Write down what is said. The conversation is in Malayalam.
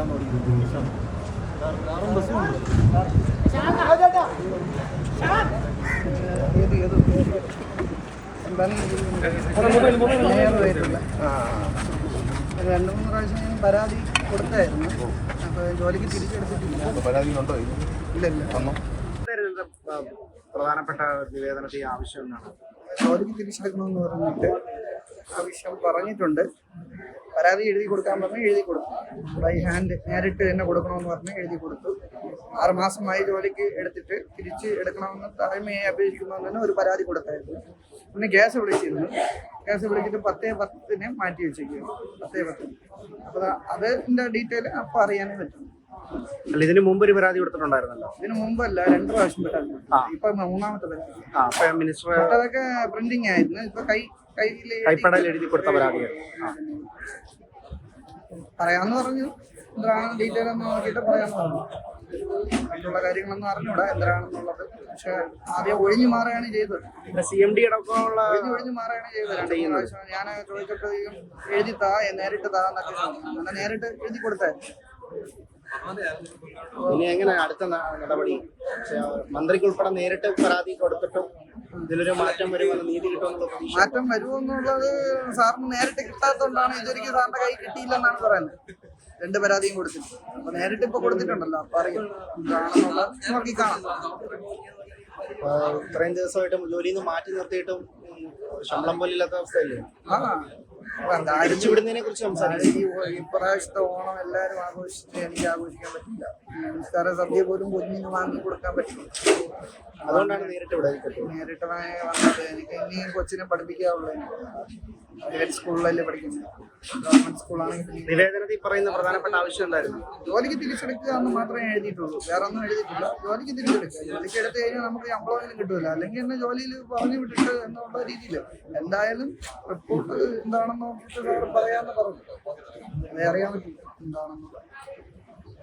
വരാൻ തുടങ്ങി. കാറും ബസ്സും രണ്ട് മൂന്ന് പ്രാവശ്യം ഞാൻ പരാതി കൊടുത്തായിരുന്നു. അപ്പോൾ ജോലിക്ക് തിരിച്ചെടുത്തിട്ടില്ല. ഉണ്ടോ? ഇല്ല ഇല്ല. വന്നോ? പ്രധാനപ്പെട്ട നിവേദനത്തെ ആവശ്യം എന്നാണ് ജോലിക്ക് തിരിച്ചെടുക്കണമെന്ന് പറഞ്ഞിട്ട് ആവശ്യം പറഞ്ഞിട്ടുണ്ട്. പരാതി എഴുതി കൊടുക്കാൻ പറഞ്ഞു എഴുതി കൊടുത്തു. ബൈ ഹാൻഡ് നേരിട്ട് തന്നെ കൊടുക്കണമെന്ന് പറഞ്ഞ് എഴുതി കൊടുത്തു. ആറ് മാസമായി ജോലിക്ക് എടുത്തിട്ട് തിരിച്ച് എടുക്കണമെന്ന് താഴ്മയായി അപേക്ഷിക്കുന്നതെന്ന് തന്നെ ഒരു പരാതി കൊടുത്തായിരുന്നു. പിന്നെ ഗ്യാസ് വിളിച്ചിരുന്നു. ഗ്യാസ് വിളിച്ചിട്ട് പത്തേ പത്തിന് മാറ്റി വെച്ചേക്കുന്നു പത്തേ പത്തിന്. അപ്പോൾ അതിന്റെ ഡീറ്റെയിൽ അപ്പോൾ അറിയാനേ പറ്റും. അല്ല ഇതിന് മുമ്പ് ഒരു പരാതി കൊടുത്തിട്ടുണ്ടായിരുന്നല്ലോ. ഇതിന് മുമ്പല്ല രണ്ട് പ്രാവശ്യം പരാതി ആ. ഇപ്പൊ മൂന്നാമത്തെ പരാതി. ആ അപ്പൊ മിനിസ്റ്റർ അതൊക്കെ പ്രിന്റിംഗ് ആയിരുന്നു. ഇപ്പൊ കൈ കയ്യിൽ കൈപ്പടയിൽ എഴുതി കൊടുത്ത പരാതിയാണ് ആ. പറയാന്ന് പറഞ്ഞു. എന്താണ് ഡീറ്റെയിൽ ഒന്ന് നോക്കിയിട്ട് പറയാന്ന് പറഞ്ഞു. മറ്റുള്ള കാര്യങ്ങളൊന്നും അറിഞ്ഞൂടാ എന്തിനാണെന്നുള്ളത്. പക്ഷെ ആദ്യം ഒഴിഞ്ഞു മാറുകയാണ് ചെയ്തത്. സി എം ഡി അടക്കമുള്ള ഒഴിഞ്ഞു ഒഴിഞ്ഞു മാറുകയാണ് ചെയ്തത്. രണ്ട് മൂന്ന് പ്രാവശ്യം ഞാൻ ചോദിച്ചിട്ട് എഴുതി താ നേരിട്ട് താ എന്നൊക്കെ. അങ്ങനെ നേരിട്ട് എഴുതി കൊടുത്തായിരുന്നു. ഇനി എങ്ങനെ അടുത്ത നടപടി? മന്ത്രിക്ക് ഉൾപ്പെടെ നേരിട്ട് പരാതി കൊടുത്തിട്ടും ഇതിലൊരു മാറ്റം വരുമെന്ന് നീതി കിട്ടുമെന്നുള്ള മാറ്റം വരുമെന്നുള്ളത് സാറിന് നേരിട്ട് കിട്ടാത്തതുകൊണ്ടാണ് ഇതൊരിക്കലും സാറിന്റെ കൈ കിട്ടിയില്ലെന്നാണ് പറയുന്നത്. രണ്ട് പരാതിയും കൊടുത്തിട്ടുണ്ട്. അപ്പൊ നേരിട്ട് ഇപ്പൊ കൊടുത്തിട്ടുണ്ടല്ലോ അപ്പൊ അറിയാം. നോക്കി കാണാം. ഇത്രയും ദിവസമായിട്ടും ജോലിയിൽ നിന്ന് മാറ്റി നിർത്തിയിട്ടും ശമ്പളം പോലില്ലാത്ത അവസ്ഥയല്ലേ? ആ അടിച്ചുവിടുന്നതിനെ കുറിച്ച് സംസാരിക്കും. ഈ ഇപ്രാവശ്യത്തെ ഓണം എല്ലാവരും ആഘോഷിച്ച് എനിക്ക് ആഘോഷിക്കാൻ പറ്റില്ല. സദ്യ പോലും കുഞ്ഞിന് വാങ്ങി കൊടുക്കാൻ പറ്റില്ല. അതുകൊണ്ടാണ് നേരിട്ട് ഇവിടെ നേരിട്ട് വന്നത് എനിക്ക് ഇനിയും കൊച്ചിനെ പഠിപ്പിക്കാവുള്ളൂ പ്രൈവറ്റ് സ്കൂളിലല്ലേ പഠിക്കുന്നത്. ഗവൺമെന്റ് സ്കൂളാണെങ്കിൽ നിവേദനത്തിൽ പറയുന്ന പ്രധാനപ്പെട്ട ആവശ്യം എന്തായിരുന്നു? ജോലിക്ക് തിരിച്ചെടുക്കുക എന്ന് മാത്രമേ എഴുതിയിട്ടുള്ളൂ. വേറെ ഒന്നും എഴുതിയിട്ടില്ല. ജോലിക്ക് തിരിച്ചെടുക്കുക. ജോലിക്ക് എടുത്തു കഴിഞ്ഞാൽ നമുക്ക് ശമ്പളമെങ്കിലും കിട്ടില്ല അല്ലെങ്കിൽ എന്നെ ജോലിയിൽ പറഞ്ഞു വിട്ടിട്ട് എന്നുള്ള രീതിയിൽ. എന്തായാലും റിപ്പോർട്ട് എന്താണെന്ന് നോക്കിയിട്ട് പറയാമെന്ന് പറയാന്ന് പറഞ്ഞു അറിയാൻ പറ്റില്ല. എന്താണെന്നുള്ളത്